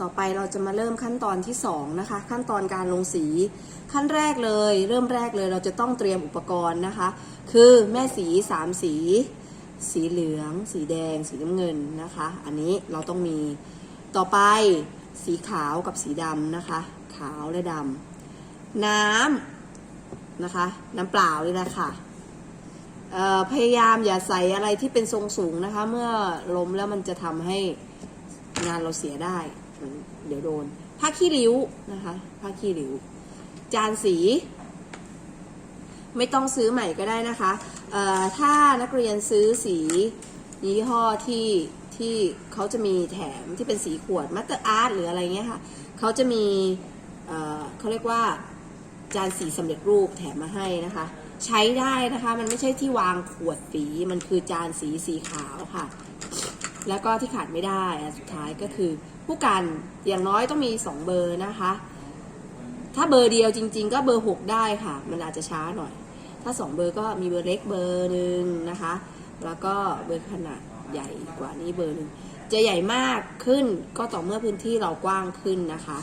ต่อไปเราจะมาเริ่มขั้นตอนที่สองนะคะ ขั้นตอนการลงสี ขั้นแรกเลย เริ่มแรกเลยเราจะต้องเตรียมอุปกรณ์นะคะ คือแม่สีสามสี สีเหลือง สีแดง สีน้ำเงินนะคะ อันนี้เราต้องมีต่อไปสีขาวกับสีดำนะคะ ขาวและดำน้ำนะคะ น้ำเปล่าเลยนะคะเอ่อพยายามอย่าใส่อะไรที่เป็นทรงสูงนะคะ เมื่อล้มแล้วมันจะทำให้งานเราเสียได้ เดี๋ยวโดนผ้าขี้ริ้วนะคะผ้าขี้ริ้ว จานสี ไม่ต้องซื้อใหม่ก็ได้นะคะถ้านักเรียนซื้อสียี่ห้อที่ที่เขาจะมีแถมที่เป็นสีขวดมัตเตอร์อาร์ตหรืออะไรเงี้ยค่ะเขาจะมีเเขาเรียกว่าจานสีสำเร็จรูปแถมมาให้นะคะ ใช้ได้นะคะมันไม่ใช่ที่วางขวดสีมันคือจานสีสีขาวค่ะ แล้วก็ที่ขาดไม่ได้สุดท้ายก็คือ ผู้กันอย่างน้อยต้องมี 2 เบอร์นะคะ ถ้าเบอร์เดียวจริง ๆ ก็เบอร์ 6 ได้ค่ะ มันอาจจะช้าหน่อย ถ้า 2 เบอร์ก็มีเบอร์เล็กเบอร์หนึ่งนะคะ แล้วก็เบอร์ขนาดใหญ่กว่านี้เบอร์หนึ่งจะใหญ่มากขึ้นก็ต่อเมื่อพื้นที่เรากว้างขึ้นนะคะ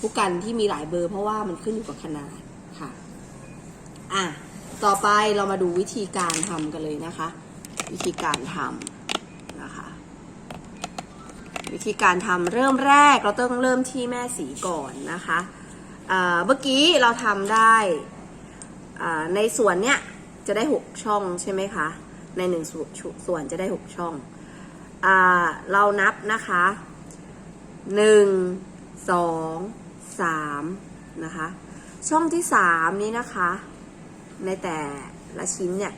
ผู้กันที่มีหลายเบอร์เพราะว่ามันขึ้นอยู่กับขนาดค่ะอะต่อไปเรามาดูวิธีการทำกันเลยนะคะ วิธีการทำ วิธีการทำเริ่มแรกเราต้องเริ่มที่แม่สีก่อนนะคะเมื่อกี้เราทำได้ในส่วนเนี้ยจะได้ 6 ช่องใช่ไหมคะ ในหนึ่งส่วนจะได้ 6 ช่องอเรานับนะคะ 1 2 3 นะคะ ช่องที่ 3 นี้นะคะ ในแต่ละชิ้นเนี่ย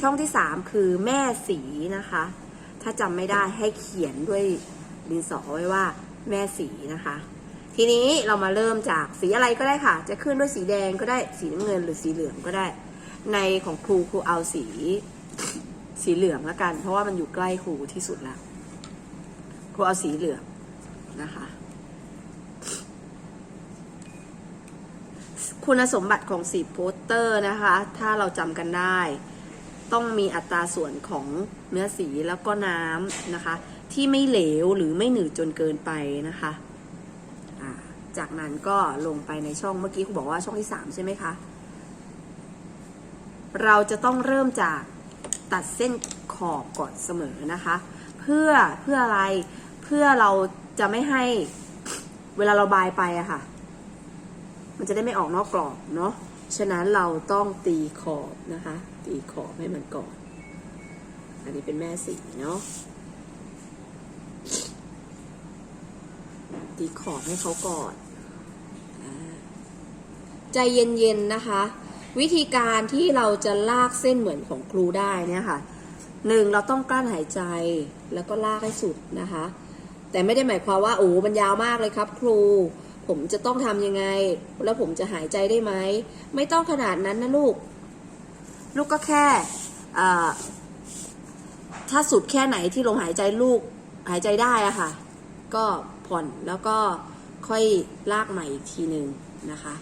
ช่องที่ 3 คือแม่สีนะคะ ถ้าจำไม่ได้ให้เขียนด้วย ดินสอไว้ว่าแม่สีนะคะ ทีนี้เรามาเริ่มจากสีอะไรก็ได้ค่ะ จะขึ้นด้วยสีแดงก็ได้สีน้ำเงินหรือสีเหลืองก็ได้ ในของครูครูเอาสี สีเหลืองละกัน เพราะว่ามันอยู่ใกล้ครูที่สุดแล้วครูเอาสีเหลืองนะคะ คุณสมบัติของสีโปสเตอร์นะคะ ถ้าเราจำกันได้ ต้องมีอัตราส่วนของเนื้อสีแล้วก็น้ำนะคะ ที่ไม่เหลวหรือไม่หนืดจนเกินไปนะคะจากนั้นก็ลงไปในช่องเมื่อกี้ครูบอกว่าช่องที่ 3 ใช่ไหมคะ เราจะต้องเริ่มจากตัดเส้นขอบก่อนเสมอนะคะ เพื่อเพื่ออะไรเพื่อเราจะไม่ให้เวลาเราบายไปอะค่ะ มันจะได้ไม่ออกนอกกรอบเนาะฉะนั้นเราต้องตีขอบนะคะ ตีขอบให้มันก่อน อันนี้เป็นแม่สีเนาะ ตีขอบให้เขาก่อนใจเย็นๆนะคะ วิธีการที่เราจะลากเส้นเหมือนของครูได้เนี่ยค่ะหนึ่งเราต้องกลั้นหายใจแล้วก็ลากให้สุดนะคะ แต่ไม่ได้หมายความว่าโอ้มันยาวมากเลยครับ ครู ผมจะต้องทำยังไง แล้วผมจะหายใจได้ไหมไม่ต้องขนาดนั้นนะลูก ลูกก็แค่ถ้าสุดแค่ไหนที่ลมหายใจลูกหายใจได้อะค่ะ ก็ ผ่อนแล้วก็ค่อยลากใหม่อีกทีหนึ่งนะคะ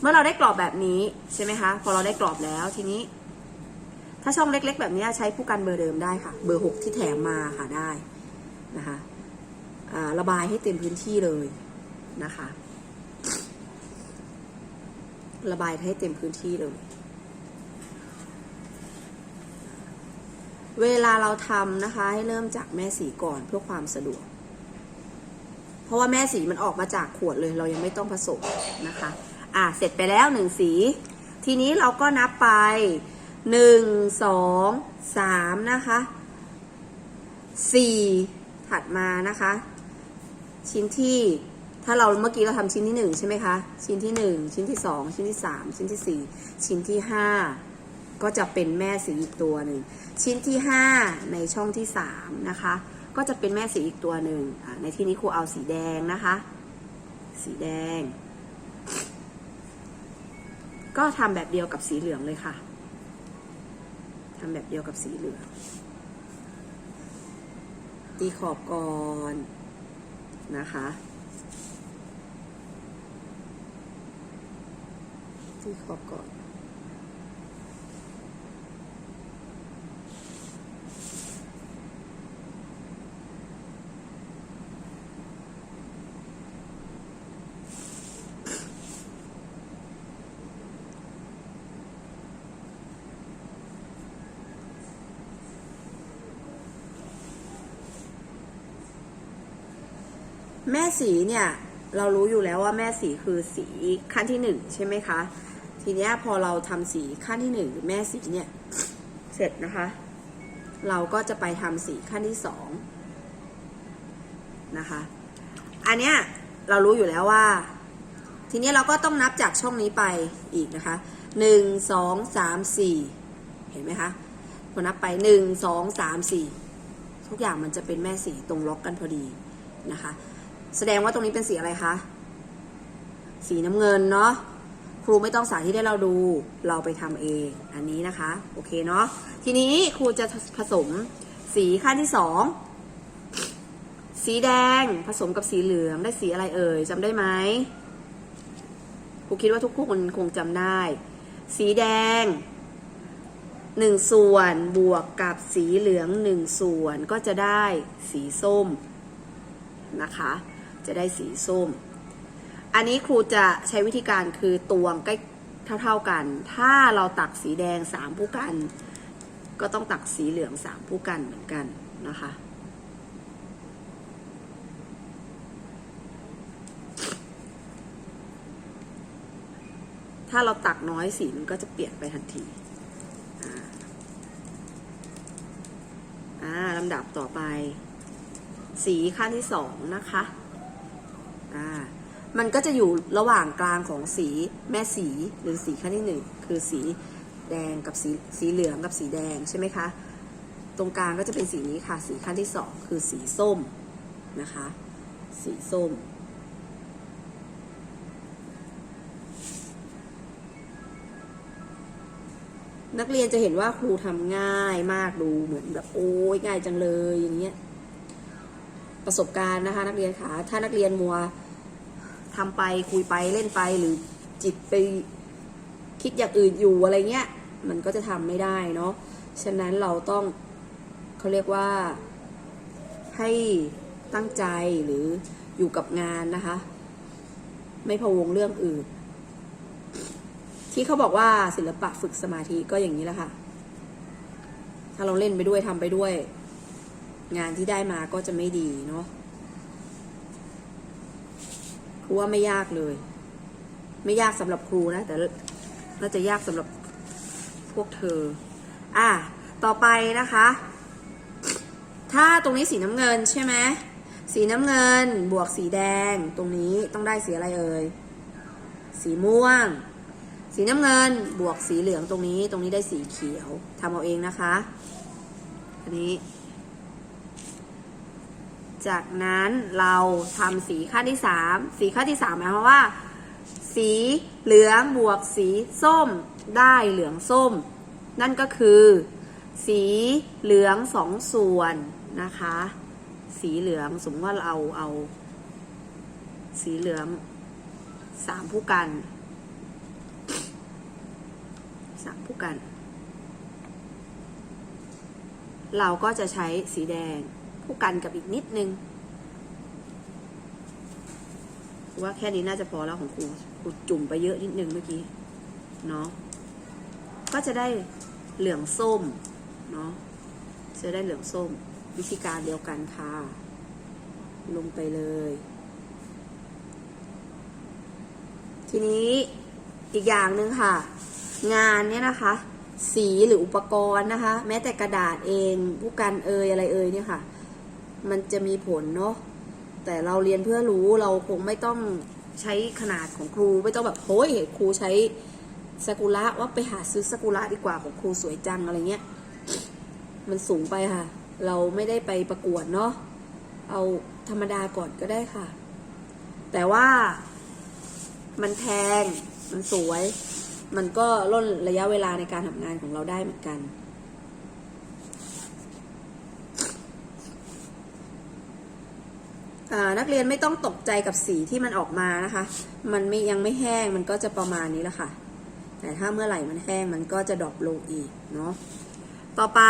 เมื่อเราได้กรอบแบบนี้ใช่ไหมคะ พอเราได้กรอบแล้วทีนี้ ถ้าช่องเล็ก ๆ แบบนี้ใช้ผู้กันเบอร์เดิมได้ค่ะ เบอร์หกที่แถมมาค่ะได้นะคะระบายให้เต็มพื้นที่เลยนะคะ ระบายให้เต็มพื้นที่เลย เวลาเราทำนะคะ ให้เริ่มจากแม่สีก่อนเพื่อความสะดวก เพราะว่าแม่สีมันออกมาจากขวดเลยเรายังไม่ต้องผสมนะคะ อะเสร็จไปแล้วหนึ่งสี ทีนี้เราก็นับไปหนึ่งสองสามนะคะสี่ถัดมานะคะ ชิ้นที่ถ้าเราเมื่อกี้เราทำชิ้นที่หนึ่งใช่ไหมคะ ชิ้นที่หนึ่งชิ้นที่สองชิ้นที่สามชิ้นที่สี่ชิ้นที่ห้าก็จะเป็นแม่สีอีกตัวหนึ่งชิ้นที่ห้าในช่องที่สามนะคะ ก็จะเป็นแม่สีอีกตัวหนึ่งในที่นี้ครูเอาสีแดงนะคะ สีแดง ก็ทำแบบเดียวกับสีเหลืองเลยค่ะทำแบบเดียวกับสีเหลือง ตีขอบก่อนนะคะ ตีขอบก่อน แม่สีเนี่ย เรารู้อยู่แล้วว่าแม่สีคือสีขั้นที่หนึ่งใช่ไหมคะ ทีนี้พอเราทำสีขั้นที่หนึ่งหรือแม่สีเนี่ย เสร็จนะคะ เราก็จะไปทำสีขั้นที่สองนะคะ อันเนี้ยเรารู้อยู่แล้วว่า ทีนี้เราก็ต้องนับจากช่องนี้ไปอีกนะคะหนึ่งสองสามสี่เห็นไหมคะพอนับไปหนึ่งสองสามสี่ทุกอย่างมันจะเป็นแม่สีตรงล็อกกันพอดีนะคะ แสดงว่าตรงนี้เป็นสีอะไรคะ สีน้ำเงินเนาะ ครูไม่ต้องสาธิตให้เราดู เราไปทำเอง อันนี้นะคะ โอเคเนาะ ทีนี้ครูจะผสมสีขั้นที่สอง สีแดงผสมกับสีเหลืองได้สีอะไรเอ่ยจำได้ไหมครูคิดว่าทุกคนคงจำได้ สีแดงหนึ่งส่วนบวกกับสีเหลืองหนึ่งส่วนก็จะได้สีส้มนะคะ จะได้สีส้ม อันนี้ครูจะใช้วิธีการคือตวงใกล้เท่า ๆกัน ถ้าเราตักสีแดงสามผู้กัน ก็ต้องตักสีเหลืองสามผู้กันเหมือนกันนะคะถ้าเราตักน้อยสีมันก็จะเปลี่ยนไปทันที อ่าอ่าลำดับต่อไป สีขั้นที่สองนะคะ อ่ามันก็จะอยู่ระหว่างกลางของสีแม่สีหรือสีขั้นที่หนึ่งคือสีแดงกับสีสีเหลืองกับสีแดงใช่ไหมคะ ตรงกลางก็จะเป็นสีนี้ค่ะ สีขั้นที่สองคือสีส้มนะคะ สีส้ม นักเรียนจะเห็นว่าครูทำง่ายมากดูเหมือนแบบโอ้ยง่ายจังเลยอย่างเงี้ยประสบการณ์นะคะ นักเรียนคะถ้านักเรียนมัว ทำไปคุยไปเล่นไปหรือจิตไปคิดอย่างอื่นอยู่อะไรเงี้ย มันก็จะทำไม่ได้เนาะฉะนั้นเราต้องเขาเรียกว่าให้ตั้งใจหรืออยู่กับงานนะคะ ไม่พะวงเรื่องอื่น ที่เขาบอกว่าศิลปะฝึกสมาธิก็อย่างนี้แหละค่ะ ถ้าเราเล่นไปด้วยทำไปด้วย งานที่ได้มาก็จะไม่ดีเนาะ รูว่าไม่ยากเลย ไม่ยากสำหรับครูนะ แต่น่าจะยากสำหรับพวกเธอ อะ ต่อไปนะคะ ถ้าตรงนี้สีน้ำเงินใช่ไหมสีน้ำเงินบวกสีแดง ตรงนี้ต้องได้สีอะไรเอ่ย สีม่วง สีน้ำเงินบวกสีเหลืองตรงนี้ ตรงนี้ได้สีเขียวทำเอาเองนะคะ อันนี้ จากนั้นเราทำสีขั้นที่สามสีขั้นที่สามหมายความว่า สีเหลืองบวกสีส้มได้เหลืองส้ม นั่นก็คือ สีเหลืองสองส่วนนะคะ สีเหลืองสมมติว่าเราเอา สีเหลืองสามผู้กันสามผู้กัน เราก็จะใช้สีแดง ผู้กันกับอีกนิดนึงว่าแค่นี้น่าจะพอแล้วของครูครูจุ่มไปเยอะนิดนึงเมื่อกี้เนาะก็จะได้เหลืองส้มเนาะจะได้เหลืองส้ม วิธีการเดียวกันค่ะ ลงไปเลย ทีนี้อีกอย่างหนึ่งค่ะ งานเนี่ยนะคะ สีหรืออุปกรณ์นะคะ แม้แต่กระดาษเองผู้กันเอยอะไรเอยเนี่ยค่ะ มันจะมีผลเนาะแต่เราเรียนเพื่อรู้เราคงไม่ต้องใช้ขนาดของครูไม่ต้องแบบโฮ้ยครูใช้สกุระว่าไปหาซื้อสกุระดีกว่าของครูสวยจังอะไรเงี้ยมันสูงไปค่ะ เราไม่ได้ไปประกวดเนาะเอาธรรมดาก่อนก็ได้ค่ะ แต่ว่ามันแพงมันสวย มันก็ล่นระยะเวลาในการทำงานของเราได้เหมือนกัน อ่า นักเรียนไม่ต้องตกใจกับสีที่มันออกมานะคะ มันไม่ยังไม่แห้งมันก็จะประมาณนี้แหละค่ะ แต่ถ้าเมื่อไหร่มันแห้งมันก็จะดรอปลงอีกเนาะ ต่อไป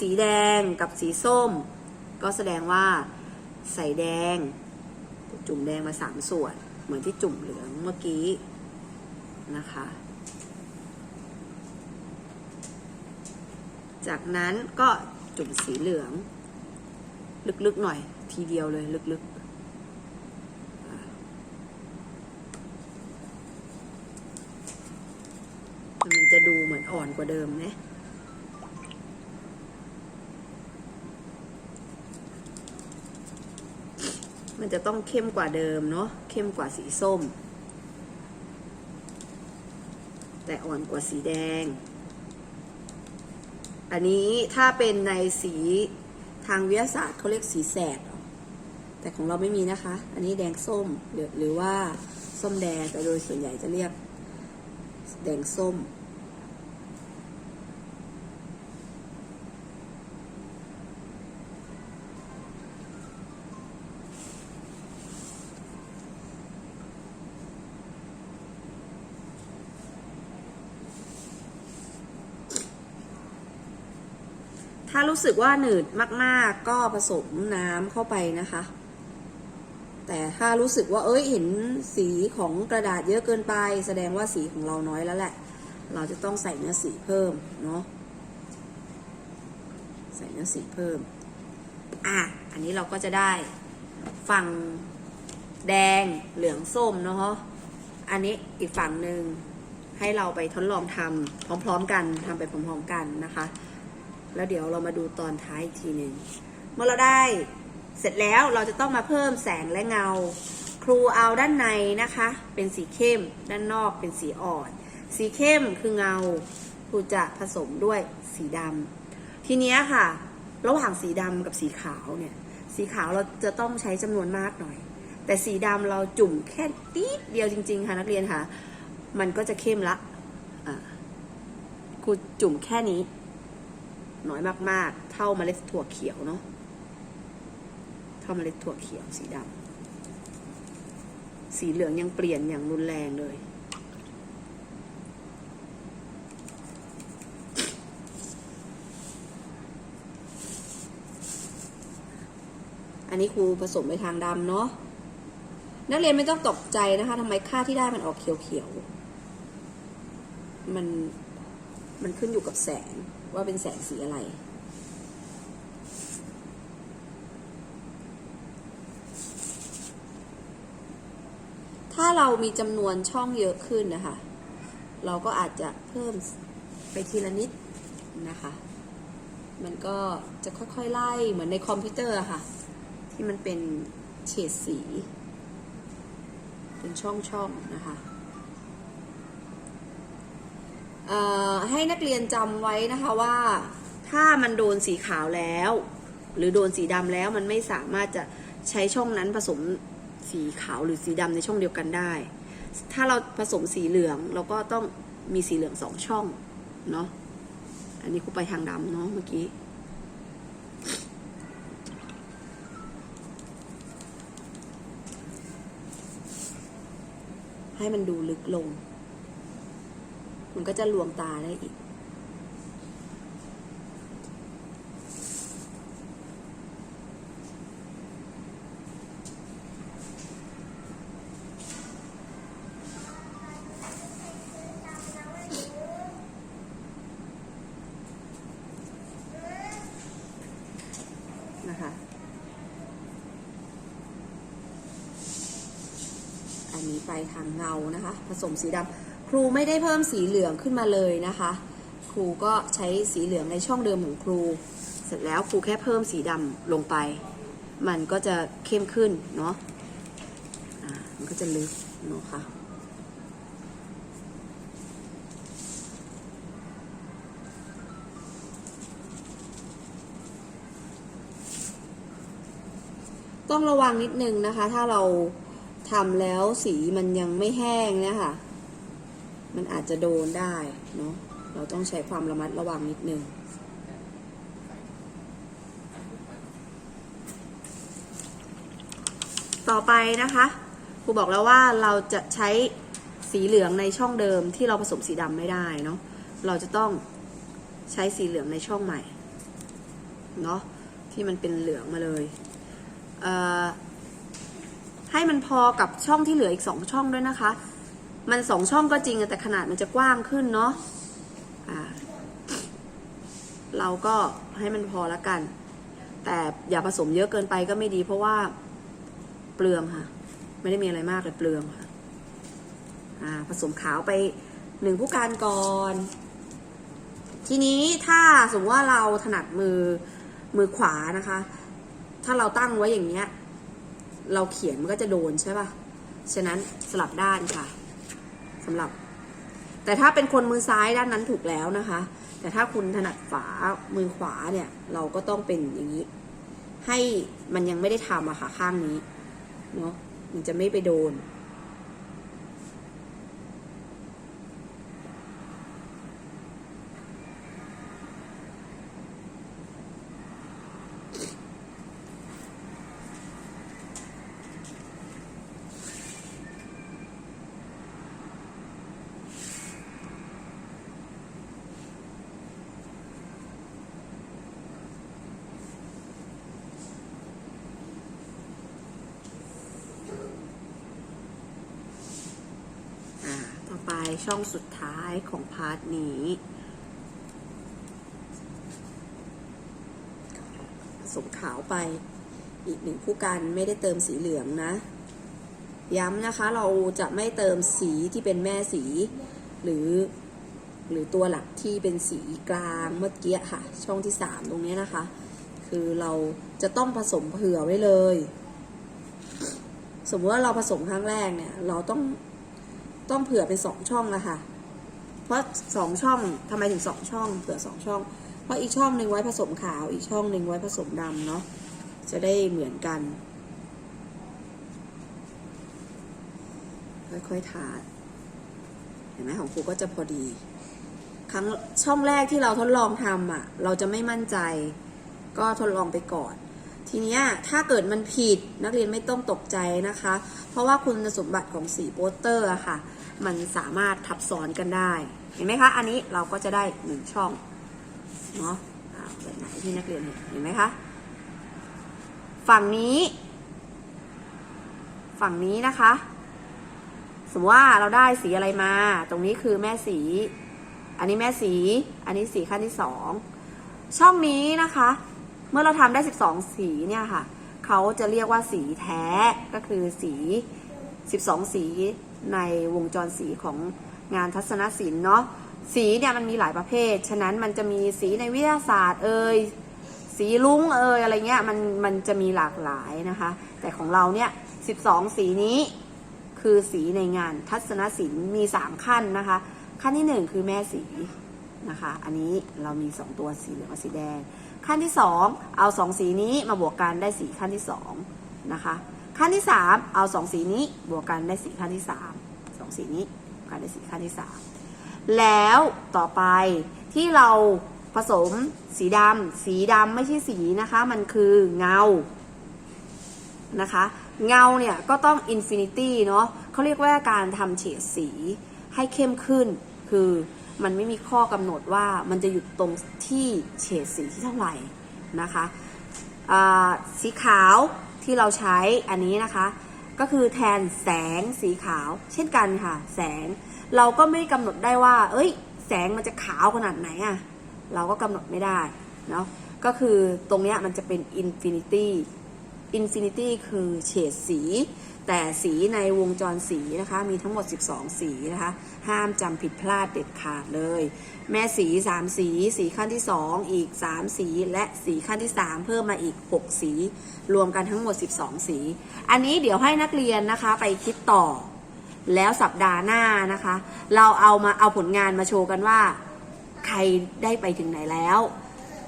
สีแดงกับสีส้ม ก็แสดงว่าใส่แดง จุ่มแดงมาสามส่วน เหมือนที่จุ่มเหลืองเมื่อกี้นะคะ จากนั้นก็จุ่มสีเหลือง ลึกๆหน่อยทีเดียวเลยลึกๆ อ่อนกว่าเดิมนะมันจะต้องเข้มกว่าเดิมเนาะเข้มกว่าสีส้ม แต่อ่อนกว่าสีแดง อันนี้ถ้าเป็นในสีทางวิทยาศาสตร์เขาเรียกสีแสด แต่ของเราไม่มีนะคะ อันนี้แดงส้มหรือว่าส้มแดงแต่โดยส่วนใหญ่จะเรียกแดงส้ม ถ้ารู้สึกว่าหนืดมาก ๆ ก็ผสมน้ำเข้าไปนะคะ แต่ถ้ารู้สึกว่าเอ้ยเห็นสีของกระดาษเยอะเกินไป แสดงว่าสีของเราน้อยแล้วแหละ เราจะต้องใส่เนื้อสีเพิ่มเนาะใส่เนื้อสีเพิ่ม อะ อันนี้เราก็จะได้ฝั่งแดงเหลืองส้มเนาะอันนี้อีกฝั่งหนึ่งให้เราไปทดลองทำพร้อม ๆ กันทำไปพร้อม ๆ กันนะคะ แล้วเดี๋ยวเรามาดูตอนท้ายอีกทีหนึ่งเมื่อเราได้เสร็จแล้วเราจะต้องมาเพิ่มแสงและเงา ครูเอาด้านในนะคะ เป็นสีเข้ม ด้านนอกเป็นสีอ่อน สีเข้มคือเงา ครูจะผสมด้วยสีดำทีเนี้ยค่ะ ระหว่างสีดำกับสีขาวเนี่ย สีขาวเราจะต้องใช้จำนวนมากหน่อย แต่สีดำเราจุ่มแค่ตีดเดียวจริง ๆ ค่ะนักเรียนค่ะ มันก็จะเข้มละครูจุ่มแค่นี้ น้อยมากๆ เท่าเมล็ดถั่วเขียวเนาะเท่าเมล็ดถั่วเขียวสีดำสีเหลืองยังเปลี่ยนอย่างรุนแรงเลยอันนี้ครูผสมไปทางดำเนาะ นักเรียนไม่ต้องตกใจนะคะทำไมค่าที่ได้มันออกเขียวๆ มัน มันขึ้นอยู่กับแสง ว่าเป็นแสงสีอะไร ถ้าเรามีจำนวนช่องเยอะขึ้นนะคะ เราก็อาจจะเพิ่มไปทีละนิดนะคะ มันก็จะค่อยๆไล่เหมือนในคอมพิวเตอร์ค่ะ ที่มันเป็นเฉดสี เป็นช่องๆนะคะ เอ่อ ให้นักเรียนจำไว้นะคะว่า ถ้ามันโดนสีขาวแล้ว หรือโดนสีดำแล้วมันไม่สามารถจะใช้ช่องนั้นผสมสีขาวหรือสีดำในช่องเดียวกันได้ ถ้าเราผสมสีเหลืองเราก็ต้องมีสีเหลืองสองช่องเนาะ อันนี้ครูไปทางดำเนาะเมื่อกี้ ให้มันดูลึกลง มันก็จะลวงตาได้อีก นะคะ อันนี้ไปทางเงานะคะ ผสมสีดำ ครูไม่ได้เพิ่มสีเหลืองขึ้นมาเลยนะคะ ครูก็ใช้สีเหลืองในช่องเดิมของครู เสร็จแล้วครูแค่เพิ่มสีดำลงไป มันก็จะเข้มขึ้นเนาะมันก็จะลึกเนาะค่ะต้องระวังนิดนึงนะคะ ถ้าเราทำแล้วสีมันยังไม่แห้งเนี่ยค่ะ มันอาจจะโดนได้เนาะเราต้องใช้ความระมัดระวังนิดนึงต่อไปนะคะครูบอกแล้วว่าเราจะใช้สีเหลืองในช่องเดิมที่เราผสมสีดำไม่ได้เนาะเราจะต้องใช้สีเหลืองในช่องใหม่เนาะที่มันเป็นเหลืองมาเลยเให้มันพอกับช่องที่เหลืออีกสองช่องด้วยนะคะ มันสองช่องก็จริงแต่ขนาดมันจะกว้างขึ้นเนาะเราก็ให้มันพอละกัน แต่อย่าผสมเยอะเกินไปก็ไม่ดี เพราะว่าเปลืองค่ะ ไม่ได้มีอะไรมากเลยเปลืองค่ะผสมขาวไปหนึ่งผู้การก่อนทีนี้ถ้าสมมติว่าเราถนัดมือมือขวานะคะ ถ้าเราตั้งไว้อย่างเนี้ย เราเขียนมันก็จะโดนใช่ป่ะ ฉะนั้นสลับด้านค่ะ สำหรับ แต่ถ้าเป็นคนมือซ้ายด้านนั้นถูกแล้วนะคะ แต่ถ้าคุณถนัดฝามือขวาเนี่ย เราก็ต้องเป็นอย่างนี้ ให้มันยังไม่ได้ทำอะค่ะข้างนี้เนาะมันจะไม่ไปโดน อ่า ต่อไป ช่องสุดท้ายของพาร์ทนี้ ผสมขาวไปอีกหนึ่งคู่กันไม่ได้เติมสีเหลืองนะ ย้ำนะคะเราจะไม่เติมสีที่เป็นแม่สี หรือหรือตัวหลักที่เป็นสีกลางเมื่อกี้ค่ะ ช่องที่สามตรงนี้นะคะ คือเราจะต้องผสมเผื่อไว้เลย สมมติว่าเราผสมครั้งแรกเนี่ย เราต้อง ต้องเผื่อเป็นสองช่องละคะเพราะสองช่องทำไมถึงสองช่องเผื่อสองช่อง เพราะอีกช่องหนึ่งไว้ผสมขาว อีกช่องหนึ่งไว้ผสมดำเนาะจะได้เหมือนกัน ค่อยๆทาเห็นไหมของครูก็จะพอดี ครั้งช่องแรกที่เราทดลองทำอะ เราจะไม่มั่นใจ ก็ทดลองไปก่อนทีนี้ถ้าเกิดมันผิดนักเรียนไม่ต้องตกใจนะคะ เพราะว่าคุณสมบัติของสีโปสเตอร์อะค่ะ มันสามารถทับซ้อนกันได้ เห็นไหมคะ อันนี้เราก็จะได้หนึ่งช่อง เนาะแบบไหนที่นักเรียนเห็นเห็นไหมคะ ฝั่งนี้ ฝั่งนี้นะคะ สมมติว่าเราได้สีอะไรมา ตรงนี้คือแม่สี อันนี้แม่สี อันนี้สีขั้นที่สอง ช่องนี้นะคะ เมื่อเราทำได้ 12 สีเนี่ยค่ะ เขาจะเรียกว่าสีแท้ ก็คือสี 12 สี ในวงจรสีของงานทัศนศิลป์เนาะสีเนี่ยมันมีหลายประเภท ฉะนั้นมันจะมีสีในวิทยาศาสตร์เอ่ยสีลุ้งเอ่ยอะไรเงี้ยมันมันจะมีหลากหลายนะคะ แต่ของเราเนี่ย 12 สีนี้คือสีในงานทัศนศิลป์มี 3 ขั้นนะคะ ขั้นที่ 1 คือแม่สีนะคะ อันนี้เรามี 2 ตัวสีเหลืองกับสีแดง ขั้นที่ 2 เอา 2 สีนี้มาบวกกันได้สีขั้นที่ 2 นะคะขั้นที่ 3 เอา 2 สีนี้บวกกันได้สีขั้นที่ 3 2 สีนี้บวกกันได้สีขั้นที่ 3 แล้วต่อไปที่เราผสมสีดำสีดำไม่ใช่สีนะคะ มันคือเงานะคะเงาเนี่ยก็ต้องอินฟินิตี้เนาะเขาเรียกว่าการทำเฉดสีให้เข้มขึ้น คือมันไม่มีข้อกำหนดว่ามันจะหยุดตรงที่เฉดสีที่เท่าไหร่นะคะสีขาว ที่เราใช้อันนี้นะคะ ก็คือแทนแสงสีขาว เช่นกันค่ะ แสงเราก็ไม่กำหนดได้ว่า เอ้ย แสงมันจะขาวขนาดไหนอะเราก็กำหนดไม่ได้เนาะก็คือตรงเนี้ยมันจะเป็นอินฟินิตี้อินฟินิตี้คือเฉดสี แต่สีในวงจรสีนะคะ มีทั้งหมด 12 สีนะคะ ห้ามจำผิดพลาดเด็ดขาดเลย แม่สี 3 สี สีขั้นที่ 2 อีก 3 สี และสีขั้นที่ 3 เพิ่มมาอีก 6 สี รวมกันทั้งหมด 12 สี อันนี้เดี๋ยวให้นักเรียนนะคะไปคิดต่อ แล้วสัปดาห์หน้านะคะ เราเอามาเอาผลงานมาโชว์กันว่า ใครได้ไปถึงไหนแล้ว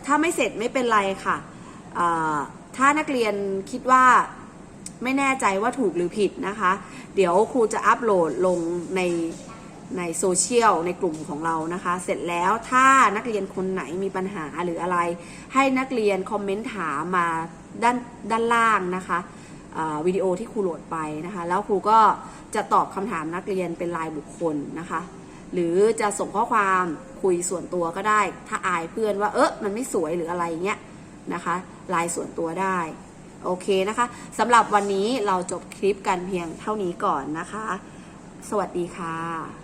ถ้าไม่เสร็จไม่เป็นไรค่ะเอ่อถ้านักเรียนคิดว่า ไม่แน่ใจว่าถูกหรือผิดนะคะ เดี๋ยวครูจะอัปโหลดลงในในโซเชียลในกลุ่มของเรานะคะ เสร็จแล้วถ้านักเรียนคนไหนมีปัญหาหรืออะไร ให้นักเรียนคอมเมนต์ถามมาด้านด้านล่างนะคะวิดีโอที่ครูโหลดไปนะคะ แล้วครูก็จะตอบคำถามนักเรียนเป็นรายบุคคลนะคะ หรือจะส่งข้อความคุยส่วนตัวก็ได้ ถ้าอายเพื่อนว่าเออมันไม่สวยหรืออะไรเงี้ยนะคะลน์ส่วนตัวได้ โอเคนะคะสำหรับวันนี้เราจบคลิปกันเพียงเท่านี้ก่อนนะคะ สวัสดีค่ะ